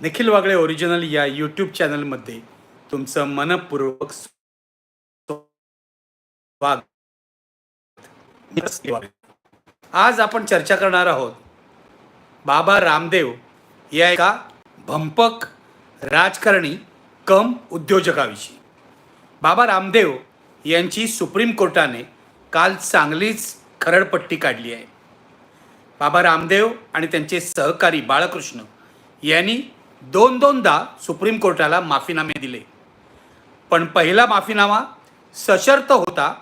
Nikhil Wagle original या YouTube चॅनलमध्ये तुमचं मनपूर्वक आज आपण चर्चा करणार आहोत बाबा रामदेव या एका भंपक राजकारणी कम उद्योजकाविषयी. बाबा रामदेव यांची सुप्रीम कोर्टाने काल चांगलीच खरडपट्टी काढली आहे. बाबा रामदेव आणि त्यांचे सहकारी बाळकृष्ण यांनी दोन दोनदा सुप्रीम कोर्टाला माफीनामे दिले. पण पहिला माफीनामा सशर्त होता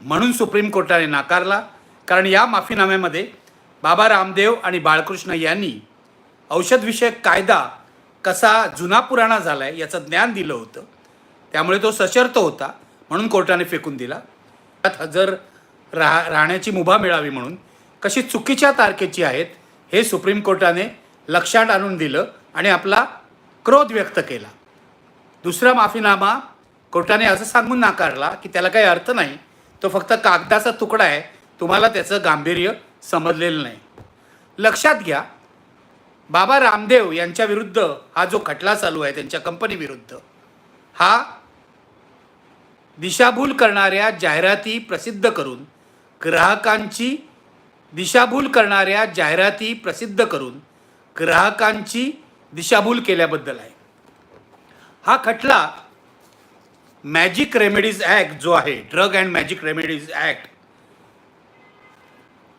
म्हणून सुप्रीम कोर्टाने नाकारला कारण या माफीनाम्यामध्ये बाबा रामदेव आणि बाळकृष्ण यांनी औषधविषयक कायदा कसा जुना पुराणा झाला आहे याचं ज्ञान दिलं होतं. त्यामुळे तो सशर्त होता म्हणून कोर्टाने फेकून दिला. त्यात हजर राह राहण्याची मुभा मिळावी म्हणून कशी चुकीच्या तारखेची आहेत हे सुप्रीम कोर्टाने लक्षात आणून दिलं. आणि आपला क्रोध व्यक्त केला. दुसरा माफीनामा कोर्टाने असं सांगून नाकारला की त्याला काही अर्थ नाही. तो फक्त कागदाचा तुकडा आहे. तुम्हाला त्याचं गांभीर्य समजलेलं नाही. लक्षात घ्या बाबा रामदेव यांच्याविरुद्ध हा जो खटला चालू आहे त्यांच्या कंपनीविरुद्ध हा दिशाभूल करणाऱ्या जाहिराती प्रसिद्ध करून ग्राहकांची दिशाभूल करणाऱ्या जाहिराती प्रसिद्ध करून ग्राहकांची दिशाभूल केल्याबद्दल आहे. हा खटला मॅजिक रेमेडीज ॲक्ट जो आहे drug and magic remedies act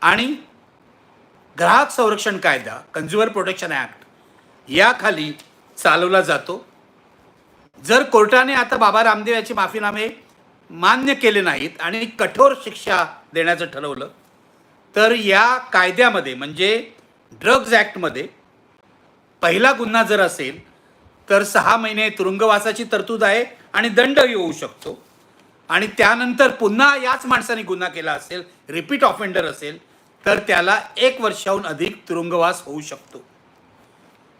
आणि ग्राहक संरक्षण कायदा कन्झ्युमर प्रोटेक्शन ॲक्ट याखाली चालवला जातो. जर कोर्टाने आता बाबा रामदेव याचे माफीनामे मान्य केले नाहीत आणि कठोर शिक्षा देण्याचं ठरवलं तर या कायद्यामध्ये म्हणजे ड्रग्ज ॲक्टमध्ये पहिला गुन्हा जर असेल तर सहा महिने तुरुंगवासाची तरतूद आहे आणि दंडही होऊ शकतो. आणि त्यानंतर पुन्हा याच माणसाने गुन्हा केला असेल रिपीट ऑफेंडर असेल तर त्याला एक वर्षाहून अधिक तुरुंगवास होऊ शकतो.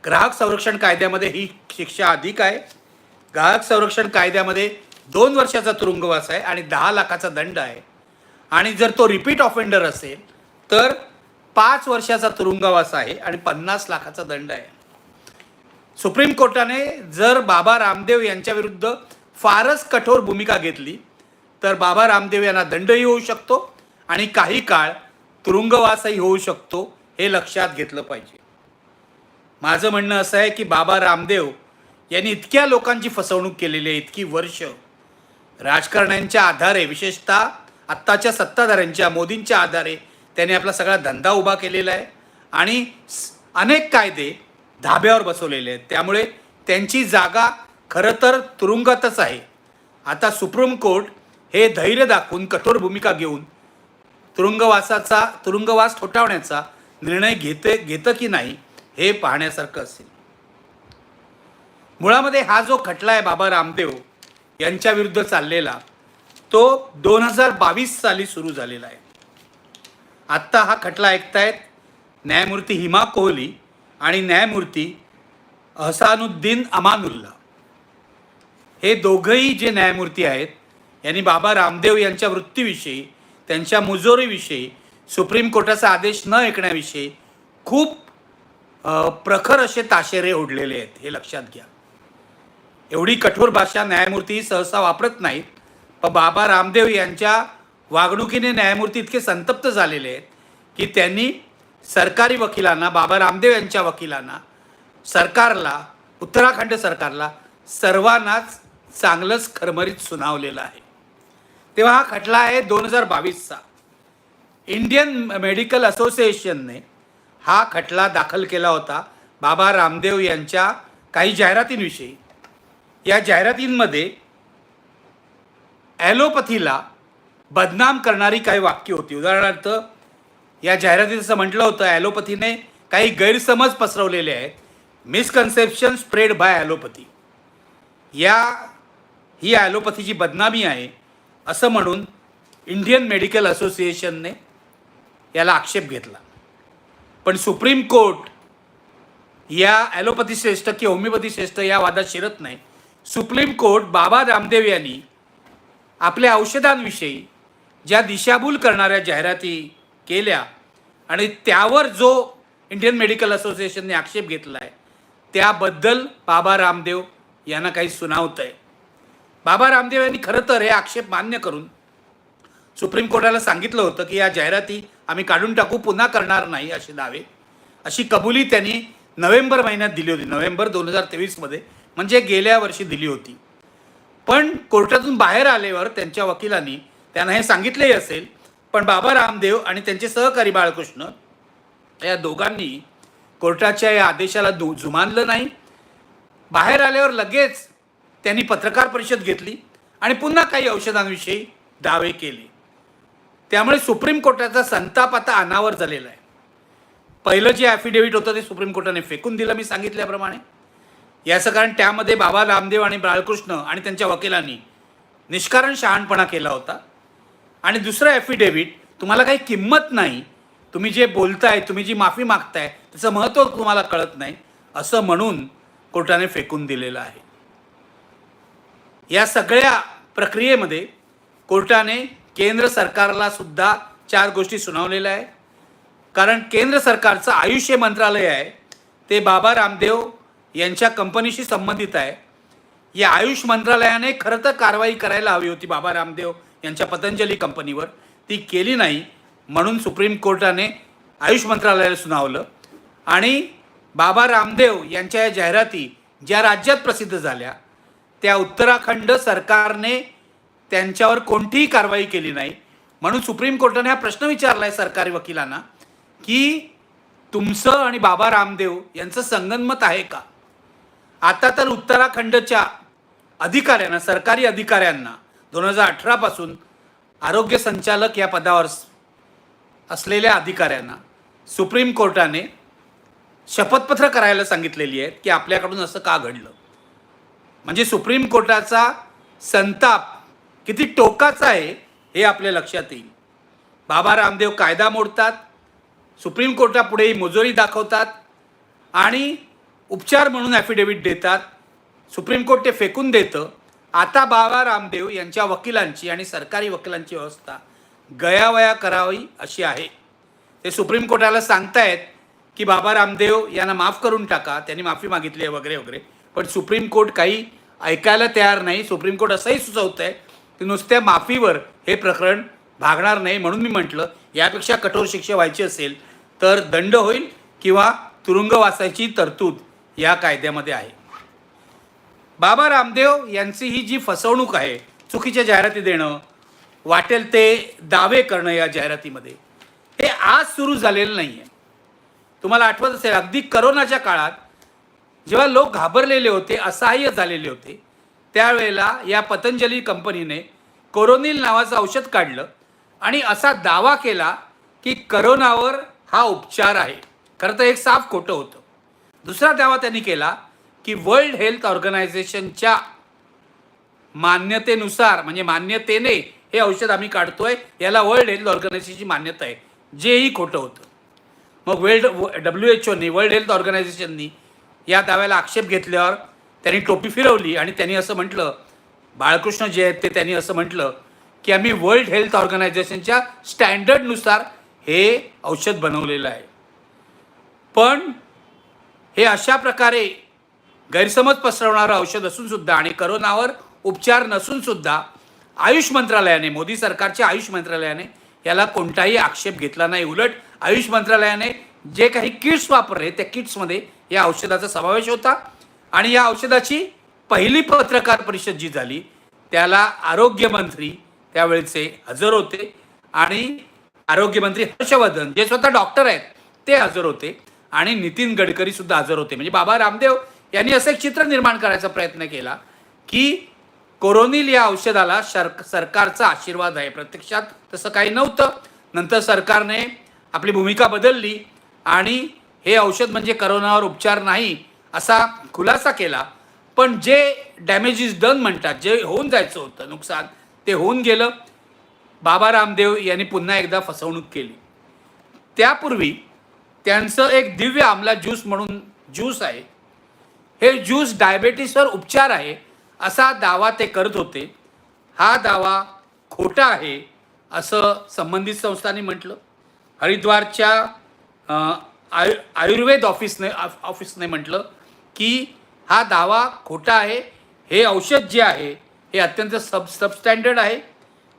ग्राहक संरक्षण कायद्यामध्ये ही शिक्षा अधिक आहे. ग्राहक संरक्षण कायद्यामध्ये दोन वर्षाचा तुरुंगवास आहे आणि दहा लाखाचा दंड आहे. आणि जर तो रिपीट ऑफेंडर असेल तर पाच वर्षाचा तुरुंगवास आहे आणि पन्नास लाखाचा दंड आहे. सुप्रीम कोर्टाने जर बाबा रामदेव यांच्या विरुद्ध फारच कठोर भूमिका घेतली तर बाबा रामदेव यांना दंडही होऊ शकतो आणि काही काळ तुरुंगवासही होऊ शकतो हे लक्षात घेतलं पाहिजे. माझं म्हणणं असं आहे की बाबा रामदेव यांनी इतक्या लोकांची फसवणूक केलेली आहे इतकी वर्ष राजकारण्यांच्या आधारे विशेषतः आत्ताच्या सत्ताधाऱ्यांच्या मोदींच्या आधारे त्यांनी आपला सगळा धंदा उभा केलेला आहे. आणि अनेक कायदे धाब्यावर बसवलेले आहेत. त्यामुळे त्यांची जागा खरं तर तुरुंगातच आहे. आता सुप्रीम कोर्ट हे धैर्य दाखवून कठोर भूमिका घेऊन तुरुंगवासाचा तुरुंगवास ठोठावण्याचा निर्णय घेते घेतं की नाही हे पाहण्यासारखं असेल. मुळामध्ये हा जो खटला आहे बाबा रामदेव यांच्या विरुद्ध चाललेला तो दोन हजार बावीस साली सुरू झालेला आहे. आत्ता हा खटला ऐकतायत न्यायमूर्ती हिमा कोहली आणि न्यायमूर्ती अहसानुद्दीन अमानुल्ला. हे दोघंही जे न्यायमूर्ती आहेत यांनी बाबा रामदेव यांच्या वृत्तीविषयी त्यांच्या मुजोरीविषयी सुप्रीम कोर्टाचा आदेश न ऐकण्याविषयी खूप प्रखर असे ताशेरे ओढलेले आहेत हे लक्षात घ्या. एवढी कठोर भाषा न्यायमूर्ती सहसा वापरत नाहीत पण बाबा रामदेव यांच्या वागणुकीने न्यायमूर्ती इतके संतप्त झालेले आहेत की त्यांनी सरकारी वकिलांना बाबा रामदेव यांच्या वकिलांना सरकारला उत्तराखंड सरकारला सर्वांनाच चांगलंच खरमरीत सुनावलेलं आहे. तेव्हा हा खटला आहे दोन हजार बावीसचा. इंडियन मेडिकल असोसिएशनने हा खटला दाखल केला होता बाबा रामदेव यांच्या काही जाहिरातींविषयी. या जाहिरातींमध्ये ॲलोपथीला बदनाम करणारी काही वाक्य होती. उदाहरणार्थ या जाहिरातीत असं म्हटलं होतं ॲलोपथीने काही गैरसमज पसरवलेले आहेत. Misconception spread by allopathy. या ही ॲलोपथीची बदनामी आहे असं म्हणून इंडियन मेडिकल असोसिएशनने याला आक्षेप घेतला. पण सुप्रीम कोर्ट या ॲलोपथी श्रेष्ठ की होमिओपॅथी श्रेष्ठ या वादात शिरत नाही. सुप्रीम कोर्ट बाबा रामदेव यांनी आपल्या औषधांविषयी ज्या दिशाभूल करणाऱ्या जाहिराती केल्या आणि त्यावर जो इंडियन मेडिकल असोसिएशनने आक्षेप घेतला आहे त्याबद्दल बाबा रामदेव यांना काही सुनावत आहे बाबा रामदेव यांनी खरं तर हे आक्षेप मान्य करून सुप्रीम कोर्टाला सांगितलं होतं की या जाहिराती आम्ही काढून टाकू पुन्हा करणार नाही असे दावे. अशी कबुली त्यांनी नोव्हेंबर महिन्यात दिली होती नोव्हेंबर दोन हजार तेवीसमध्ये म्हणजे गेल्या वर्षी दिली होती. पण कोर्टातून बाहेर आल्यावर त्यांच्या वकिलांनी त्यांना हे सांगितलेही असेल पण बाबा रामदेव आणि त्यांचे सहकारी बाळकृष्ण या दोघांनी कोर्टाच्या या आदेशाला दु जुमानलं नाही. बाहेर आल्यावर लगेच त्यांनी पत्रकार परिषद घेतली आणि पुन्हा काही औषधांविषयी दावे केले. त्यामुळे सुप्रीम कोर्टाचा संताप आता अनावर झालेला आहे. पहिलं जे ॲफिडेव्हिट होतं ते सुप्रीम कोर्टाने फेकून दिलं मी सांगितल्याप्रमाणे. याचं कारण त्यामध्ये बाबा रामदेव आणि बाळकृष्ण आणि त्यांच्या वकिलांनी निष्कारण शहाणपणा केला होता. आणि दुसरं ॲफिडेव्हिट तुम्हाला काही किंमत नाही. तुम्ही जे बोलताय तुम्ही जी माफी मागताय त्याचं महत्त्व तुम्हाला कळत नाही. असं म्हणून कोर्टाने फेकून दिलेलं आहे. या सगळ्या प्रक्रियेमध्ये कोर्टाने केंद्र सरकारला सुद्धा चार गोष्टी सुनावलेल्या आहे कारण केंद्र सरकारचं आयुष्य मंत्रालय आहे. ते बाबा रामदेव यांच्या कंपनीशी संबंधित आहे. या आयुष मंत्रालयाने खरं तर कारवाई करायला हवी होती बाबा रामदेव. यांच्या पतंजली कंपनीवर. ती केली नाही म्हणून सुप्रीम कोर्टाने आयुष मंत्रालयाला सुनावलं. आणि बाबा रामदेव यांच्या या जाहिराती ज्या राज्यात प्रसिद्ध झाल्या त्या उत्तराखंड सरकारने त्यांच्यावर कोणतीही कारवाई केली नाही. म्हणून सुप्रीम कोर्टाने हा प्रश्न विचारला आहे सरकारी वकिलांना की तुमचं आणि बाबा रामदेव यांचं संगनमत आहे का? आता तर उत्तराखंडच्या अधिकाऱ्यांना सरकारी अधिकाऱ्यांना दोन हजार अठरापासून आरोग्य संचालक या पदावर असलेल्या अधिकाऱ्यांना सुप्रीम कोर्टाने शपथपत्र करायला सांगितलेली आहेत की आपल्याकडून असं का घडलं. म्हणजे सुप्रीम कोर्टाचा संताप किती टोकाचा आहे हे आपल्या लक्षात येईल. बाबा रामदेव कायदा मोडतात सुप्रीम कोर्टापुढेही मोजोरी दाखवतात आणि उपचार म्हणून ॲफिडेव्हिट देतात सुप्रीम कोर्ट ते फेकून देतं आता बाबा रामदेव यांच्या वकिलांची आणि सरकारी वकिलांची व्यवस्था गयावया करावी अशी आहे. ते सुप्रीम कोर्टाला सांगतायत की बाबा रामदेव यांना माफ करून टाका त्यांनी माफी मागितली आहे वगैरे वगैरे. पण सुप्रीम कोर्ट काही ऐकायला तयार नाही. सुप्रीम कोर्ट असंही सुचवतं आहे की नुसत्या माफीवर हे प्रकरण भागणार नाही म्हणून मी म्हटलं. यापेक्षा कठोर शिक्षा व्हायची असेल तर दंड होईल किंवा तुरुंगवासाची तरतूद या कायद्यामध्ये आहे. बाबा रामदेव यांची ही जी फसवणूक आहे चुकीच्या जाहिराती देणं वाटेल ते दावे करणं या जाहिरातीमध्ये हे आज सुरू झालेलं नाही आहे तुम्हाला आठवत असेल अगदी करोनाच्या काळात जेव्हा लोक घाबरलेले होते असहाय्य झालेले होते त्यावेळेला या पतंजली कंपनीने कोरोनिल नावाचं औषध काढलं आणि असा दावा केला की करोनावर हा उपचार आहे. खरं तर एक साफ खोटं होतं. दुसरा दावा त्यांनी केला की वर्ल्ड हेल्थ ऑर्गनायझेशनच्या मान्यतेनुसार म्हणजे मान्यतेने हे औषध आम्ही काढतोय याला वर्ल्ड हेल्थ ऑर्गनायझेशनची मान्यता आहे. जेही खोटं होतं. मग वर्ल्ड डब्ल्यू एच ओनी वर्ल्ड हेल्थ ऑर्गनायझेशननी या दाव्याला आक्षेप घेतल्यावर त्यांनी टोपी फिरवली आणि त्यांनी असं म्हटलं बाळकृष्ण जे आहेत ते त्यांनी असं म्हटलं की आम्ही वर्ल्ड हेल्थ ऑर्गनायझेशनच्या स्टँडर्डनुसार हे औषध बनवलेलं आहे. पण हे अशा प्रकारे गैरसमज पसरवणारं औषध असून सुद्धा आणि करोनावर उपचार नसून सुद्धा आयुष मंत्रालयाने मोदी सरकारच्या आयुष मंत्रालयाने याला कोणताही आक्षेप घेतला नाही. उलट आयुष मंत्रालयाने जे काही किट्स वापरले त्या किट्समध्ये या औषधाचा समावेश होता आणि या औषधाची पहिली पत्रकार परिषद जी झाली त्याला आरोग्यमंत्री त्यावेळेचे हजर होते आणि आरोग्यमंत्री हर्षवर्धन जे स्वतः डॉक्टर आहेत ते हजर होते आणि नितीन गडकरी सुद्धा हजर होते. म्हणजे बाबा रामदेव यांनी असं एक चित्र निर्माण करायचा प्रयत्न केला की कोरोनिल या औषधाला शर सरकारचा आशीर्वाद आहे. प्रत्यक्षात तसं काही नव्हतं. नंतर सरकारने आपली भूमिका बदलली आणि हे औषध म्हणजे करोनावर उपचार नाही असा खुलासा केला. पण जे डॅमेज इज डन म्हणतात जे होऊन जायचं होतं नुकसान ते होऊन गेलं. बाबा रामदेव यांनी पुन्हा एकदा फसवणूक केली. त्यापूर्वी त्यांचं एक दिव्य आमला ज्यूस म्हणून ज्यूस आहे हे ज्यूस डायबेटीसवर उपचार आहे असा दावा ते करत होते. हा दावा खोटा आहे असं संबंधित संस्थांनी म्हटलं. हरिद्वारच्या आयु आयुर्वेद ऑफिसने ऑफिसने म्हटलं की हा दावा खोटा आहे हे औषध जे आहे हे अत्यंत सब सबस्टँडर्ड आहे.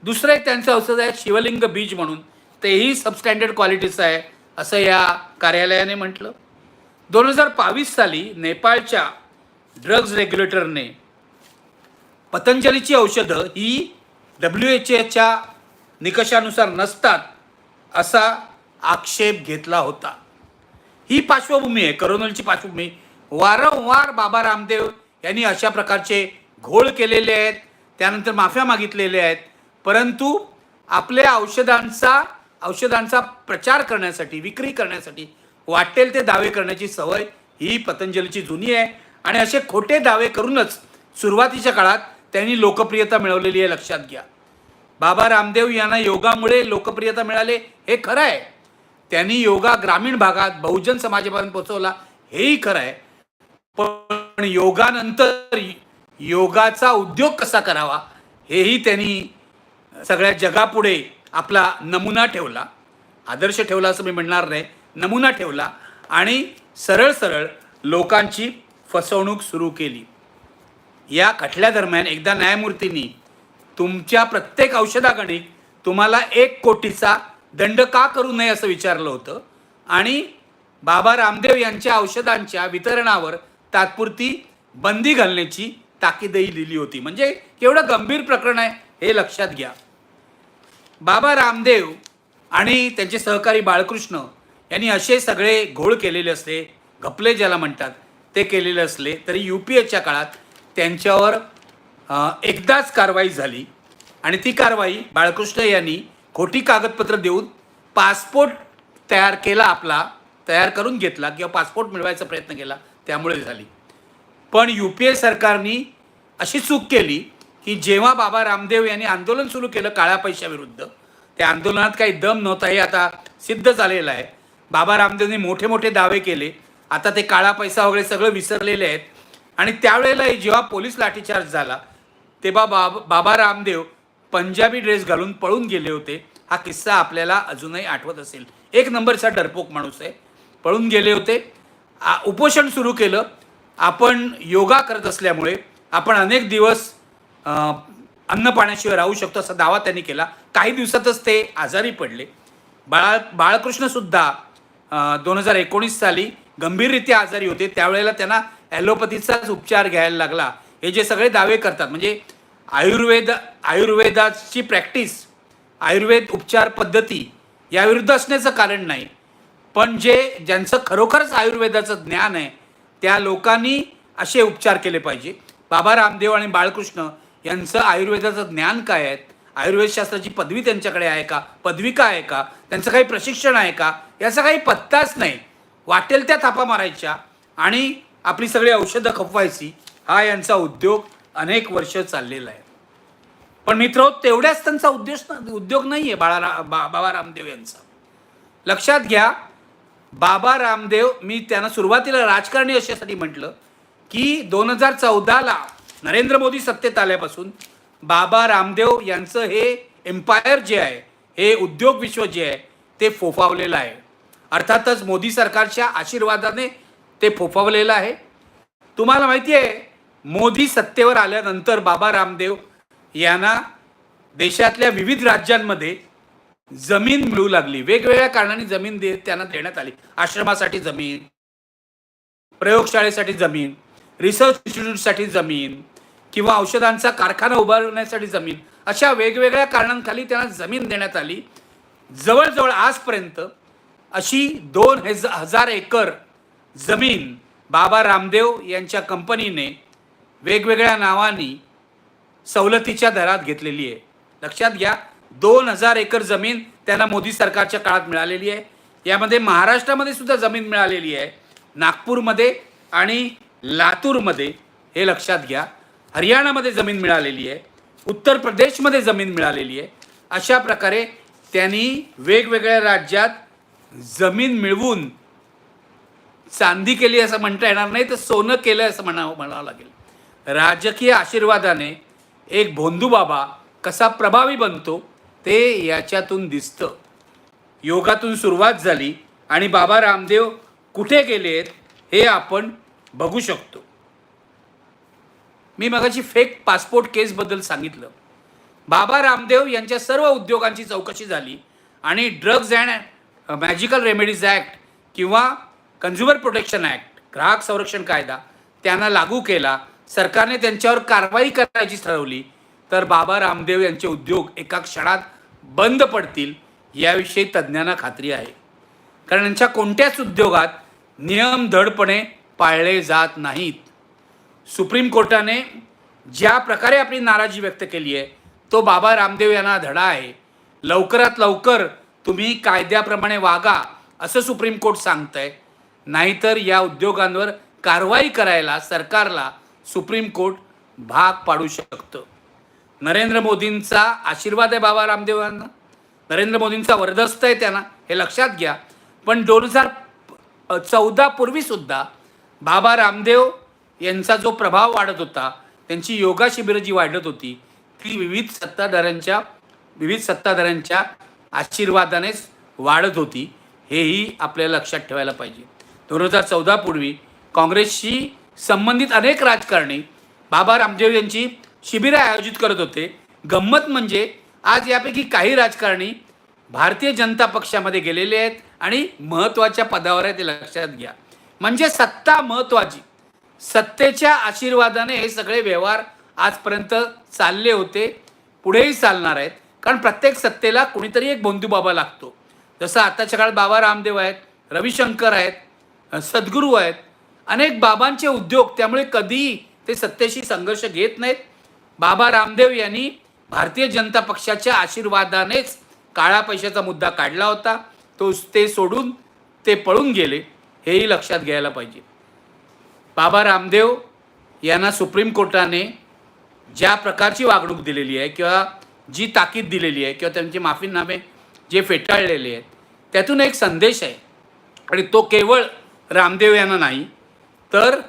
दुसरं एक त्यांचं औषध आहे शिवलिंग बीज म्हणून तेही सबस्टँडर्ड क्वालिटीचं आहे असं या कार्यालयाने म्हटलं. दोन हजार बावीस साली नेपाळच्या ड्रग्ज रेग्युलेटरने पतंजलीची औषधं ही डब्ल्यू एच एच्या निकषानुसार नसतात असा आक्षेप घेतला होता. ही पार्श्वभूमी आहे करोनलची पार्श्वभूमी. वारंवार बाबा रामदेव यांनी अशा प्रकारचे घोळ केलेले आहेत त्यानंतर माफ्या मागितलेल्या आहेत. परंतु आपल्या औषधांचा औषधांचा प्रचार करण्यासाठी विक्री करण्यासाठी वाटेल ते दावे करण्याची सवय ही पतंजलीची जुनी आहे. आणि असे खोटे दावे करूनच सुरुवातीच्या काळात त्यांनी लोकप्रियता मिळवलेली आहे लक्षात घ्या. बाबा रामदेव यांना योगामुळे लोकप्रियता मिळाले हे खरं आहे. त्यांनी योगा ग्रामीण भागात बहुजन समाजापर्यंत पोहोचवला हेही खरं आहे. पण योगानंतर योगाचा उद्योग कसा करावा हेही त्यांनी सगळ्या जगापुढे आपला नमुना ठेवला. आदर्श ठेवला असं मी म्हणणार नाही. नमुना ठेवला आणि सरळ सरळ लोकांची फसवणूक सुरू केली. या खटल्यादरम्यान एकदा न्यायमूर्तींनी तुमच्या प्रत्येक औषधाकडे तुम्हाला एक कोटीचा दंड का करू नये असं विचारलं होतं आणि बाबा रामदेव यांच्या औषधांच्या वितरणावर तात्पुरती बंदी घालण्याची ताकीदही दिली होती. म्हणजे केवढं गंभीर प्रकरण आहे हे लक्षात घ्या. बाबा रामदेव आणि त्यांचे सहकारी बाळकृष्ण यांनी असे सगळे घोळ केलेले असले घपले ज्याला म्हणतात ते केलेले असले तरी यू पी एच्या काळात त्यांच्यावर एकदाच कारवाई झाली. आणि ती कारवाई बाळकृष्ण यांनी खोटी कागदपत्र देऊन पासपोर्ट तयार केला आपला तयार करून घेतला किंवा पासपोर्ट मिळवायचा प्रयत्न केला त्यामुळे झाली. पण यू पी ए सरकारनी अशी चूक केली की जेव्हा बाबा रामदेव यांनी आंदोलन सुरू केलं काळ्या पैशाविरुद्ध त्या आंदोलनात काही दम नव्हता हे आता सिद्ध झालेलं आहे. बाबा रामदेवने मोठे मोठे दावे केले. आता ते काळा पैसा वगैरे सगळं विसरलेले आहेत. आणि त्यावेळेलाही जेव्हा पोलीस लाठीचार्ज झाला तेव्हा बाब बाबा रामदेव पंजाबी ड्रेस घालून पळून गेले होते. हा किस्सा आपल्याला अजूनही आठवत असेल. एक नंबरचा डरपोक माणूस आहे. पळून गेले होते. आ- उपोषण सुरू केलं. आपण योगा करत असल्यामुळे आपण अनेक दिवस अन्न पाण्याशिवाय राहू शकतो असा दावा त्यांनी केला. काही दिवसातच ते आजारी पडले. बाळा बाळकृष्णसुद्धा दोन हजार एकोणीस साली गंभीररित्या आजारी होते. त्यावेळेला त्यांना ॲलोपथीचाच उपचार घ्यायला लागला. हे जे सगळे दावे करतात म्हणजे आयुर्वेद आयुर्वेदाची प्रॅक्टिस आयुर्वेद उपचार पद्धती याविरुद्ध असण्याचं कारण नाही. पण जे ज्यांचं खरोखरच आयुर्वेदाचं ज्ञान आहे त्या लोकांनी असे उपचार केले पाहिजे. बाबा रामदेव आणि बाळकृष्ण यांचं आयुर्वेदाचं ज्ञान काय आहे? आयुर्वेदशास्त्राची पदवी त्यांच्याकडे आहे का? पदविका आहे का? त्यांचं काही प्रशिक्षण आहे का? याचा काही पत्ताच नाही. वाटेल त्या थापा मारायच्या आणि आपली सगळी औषधं खपवायची. हा यांचा उद्योग अनेक वर्ष चाललेला आहे. पण मित्र तेवढ्याच त्यांचा उद्देश उद्योग नाही आहे बाळा बा बाबा रामदेव यांचा. लक्षात घ्या बाबा रामदेव मी त्यांना सुरुवातीला राजकारणी अशासाठी म्हटलं की दोन हजार चौदाला नरेंद्र मोदी सत्तेत आल्यापासून बाबा रामदेव यांचं हे एम्पायर जे आहे हे उद्योग विश्व जे आहे ते फोफावलेलं आहे. अर्थातच मोदी सरकारच्या आशीर्वादाने ते फोफावलेलं आहे. तुम्हाला माहिती आहे मोदी सत्तेवर आल्यानंतर बाबा रामदेव यांना देशातल्या विविध राज्यांमध्ये जमीन मिळू लागली. वेगवेगळ्या कारणाने जमीन दे त्यांना देण्यात आली. आश्रमासाठी जमीन प्रयोगशाळेसाठी जमीन रिसर्च इन्स्टिट्यूटसाठी जमीन किंवा औषधांचा कारखाना उभारण्यासाठी जमीन अशा वेगवेगळ्या कारणांखाली त्यांना जमीन देण्यात आली. जवळजवळ आजपर्यंत अशी दोन हेज हजार एकर जमीन बाबा रामदेव यांच्या कंपनीने वेगवेगळ्या नावांनी सवलतीच्या दरात घेतलेली आहे. लक्षात घ्या दोन हजार एकर जमीन त्यांना मोदी सरकारच्या काळात मिळालेली आहे. यामध्ये महाराष्ट्रामध्ये सुद्धा जमीन मिळालेली आहे. नागपूरमध्ये आणि लातूरमध्ये हे लक्षात घ्या. हरियाणामध्ये जमीन मिळालेली आहे उत्तर प्रदेशमध्ये जमीन मिळालेली आहे. अशा प्रकारे त्यांनी वेगवेगळ्या राज्यात जमीन मिळवून चांदी केली असं म्हणता येणार नाही तर सोनं केलं असं म्हणावं म्हणावं लागेल. राजकीय आशीर्वादाने एक भोंदू बाबा कसा प्रभावी बनतो ते याच्यातून दिसतं. योगातून सुरुवात झाली आणि बाबा रामदेव कुठे गेलेत हे आपण बघू शकतो. मी मगाशी फेक पासपोर्ट केसबद्दल सांगितलं. बाबा रामदेव यांच्या सर्व उद्योगांची चौकशी झाली आणि drugs and magical remedies act किंवा कन्झ्युमर प्रोटेक्शन ॲक्ट ग्राहक संरक्षण कायदा त्यांना लागू केला. सरकारने त्यांच्यावर कारवाई करायची ठरवली. तर बाबा रामदेव यांचे उद्योग एका क्षणात बंद पडतील याविषयी तज्ज्ञांना खात्री आहे. कारण यांच्या कोणत्याच उद्योगात नियम धडपणे पाळले जात नाहीत. सुप्रीम कोर्टाने ज्या प्रकारे आपली नाराजी व्यक्त केली आहे तो बाबा रामदेव यांना धडा आहे. लवकरात लवकर तुम्ही कायद्याप्रमाणे वागा असं सुप्रीम कोर्ट सांगतंय. नाहीतर या उद्योगांवर कारवाई करायला सरकारला सुप्रीम कोर्ट भाग पाडू शकतं. नरेंद्र मोदींचा आशीर्वाद आहे बाबा रामदेव यांना. नरेंद्र मोदींचा वरदस्त आहे त्यांना हे लक्षात घ्या. पण दोन हजार चौदा पूर्वीसुद्धा बाबा रामदेव यांचा जो प्रभाव वाढत होता त्यांची योगा शिबिरं जी वाढत होती ती विविध सत्ताधाऱ्यांच्या विविध सत्ताधाऱ्यांच्या आशीर्वादानेच वाढत होती हेही आपल्याला लक्षात ठेवायला पाहिजे. दोन हजार चौदापूर्वी काँग्रेसशी संबंधित अनेक राजकारणी बाबा रामदेव यांची शिबिरं आयोजित करत होते. गंमत म्हणजे आज यापैकी काही राजकारणी भारतीय जनता पक्षामध्ये गेलेले आहेत आणि महत्त्वाच्या पदावर आहे ते लक्षात घ्या. म्हणजे सत्ता महत्त्वाची. सत्तेच्या आशीर्वादाने हे सगळे व्यवहार आजपर्यंत चालले होते पुढेही चालणार आहेत. कारण प्रत्येक सत्तेला कुणीतरी एक बंधुबाबा लागतो. जसं आताच्या काळात बाबा रामदेव आहेत रविशंकर आहेत सद्गुरू आहेत अनेक बाबांचे उद्योग त्यामुळे कधीही ते सत्तेशी संघर्ष घेत नाहीत. बाबा रामदेव यांनी भारतीय जनता पक्षाच्या आशीर्वादानेच काळा पैशाचा मुद्दा काढला होता. तो ते सोडून ते पळून गेले हेही लक्षात घ्यायला पाहिजे. बाबा रामदेव यांना सुप्रीम कोर्टाने ज्या प्रकारची वागणूक दिलेली आहे किंवा जी ताकीद दिलेली आहे किंवा त्यांचे माफीनामे जे फेटाळलेले आहेत त्यातून एक संदेश आहे. आणि तो केवळ रामदेव यांना नाही तर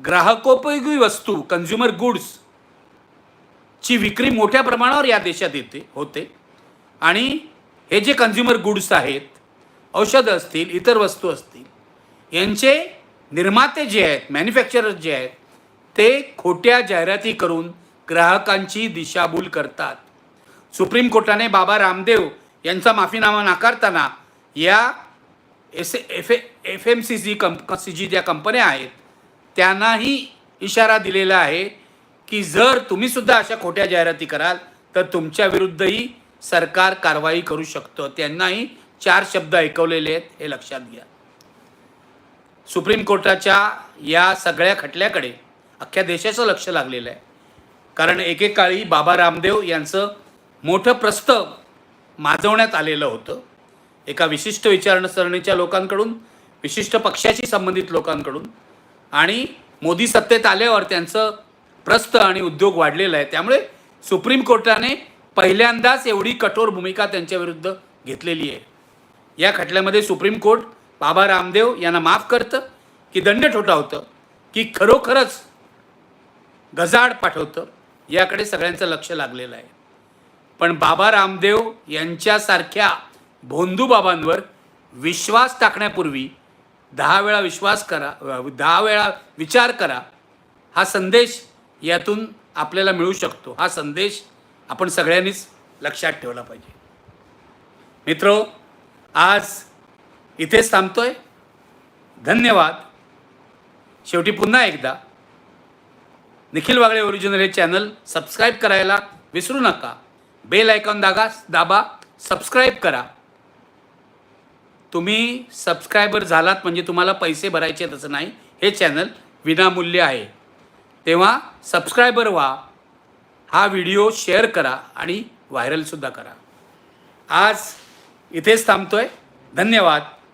ग्राहकोपयोगी वस्तू कन्झ्युमर गुड्स ची विक्री मोठ्या प्रमाणावर या देशात येते होते. आणि हे जे कन्झ्युमर गुड्स आहेत औषधं असतील इतर वस्तू असतील यांचे निर्माते जे आहेत मॅन्युफॅक्चरर्स जे आहेत ते खोट्या जाहिराती करून ग्राहकांची दिशाभूल करतात. सुप्रीम कोर्टाने बाबा रामदेव यांचा माफीनामा नाकारताना या S F F M C G कंप सी जी ज्या कंपन्या आहेत त्यांनाही इशारा दिलेला आहे की जर तुम्हीसुद्धा अशा खोट्या जाहिराती कराल तर तुमच्या विरुद्धही सरकार कारवाई करू शकतं. त्यांनाही चार शब्द ऐकवलेले आहेत हे लक्षात घ्या. सुप्रीम कोर्टाच्या या सगळ्या खटल्याकडे अख्ख्या देशाचं लक्ष लागलेलं आहे. कारण एकेकाळी बाबा रामदेव यांचं मोठं प्रस्त माजवण्यात आलेलं होतं. एका विशिष्ट विचारसरणीच्या लोकांकडून विशिष्ट पक्षाशी संबंधित लोकांकडून. आणि मोदी सत्तेत आल्यावर त्यांचं प्रस्त आणि उद्योग वाढलेला आहे. त्यामुळे सुप्रीम कोर्टाने पहिल्यांदाच एवढी कठोर भूमिका त्यांच्याविरुद्ध घेतलेली आहे. या खटल्यामध्ये सुप्रीम कोर्ट बाबा रामदेव यांना माफ करतं की दंड ठोठावतं की खरोखरच गजाड पाठवतं याकडे सगळ्यांचं लक्ष लागलेलं आहे. पण बाबा रामदेव यांच्यासारख्या भोंदू बाबांवर विश्वास टाकण्यापूर्वी दहा वेळा विश्वास करा दहा वेळा विचार करा हा संदेश यातून आपल्याला मिळू शकतो. हा संदेश आपण सगळ्यांनीच लक्षात ठेवला पाहिजे. मित्रो आज इथेच थांबतोय. धन्यवाद. शेवटी पुन्हा एकदा निखिल वागळे ओरिजिनल हे चॅनल सबस्क्राईब करायला विसरू नका. बेल आयकॉन दागा दाबा सबस्क्राईब करा. तुम्ही सबस्क्रायबर झालात म्हणजे तुम्हाला पैसे भरायचे तसं नाही. हे चॅनल विनामूल्य आहे. तेव्हा सबस्क्रायबर व्हा हा व्हिडिओ शेअर करा आणि व्हायरलसुद्धा करा. आज इथेच थांबतोय. धन्यवाद.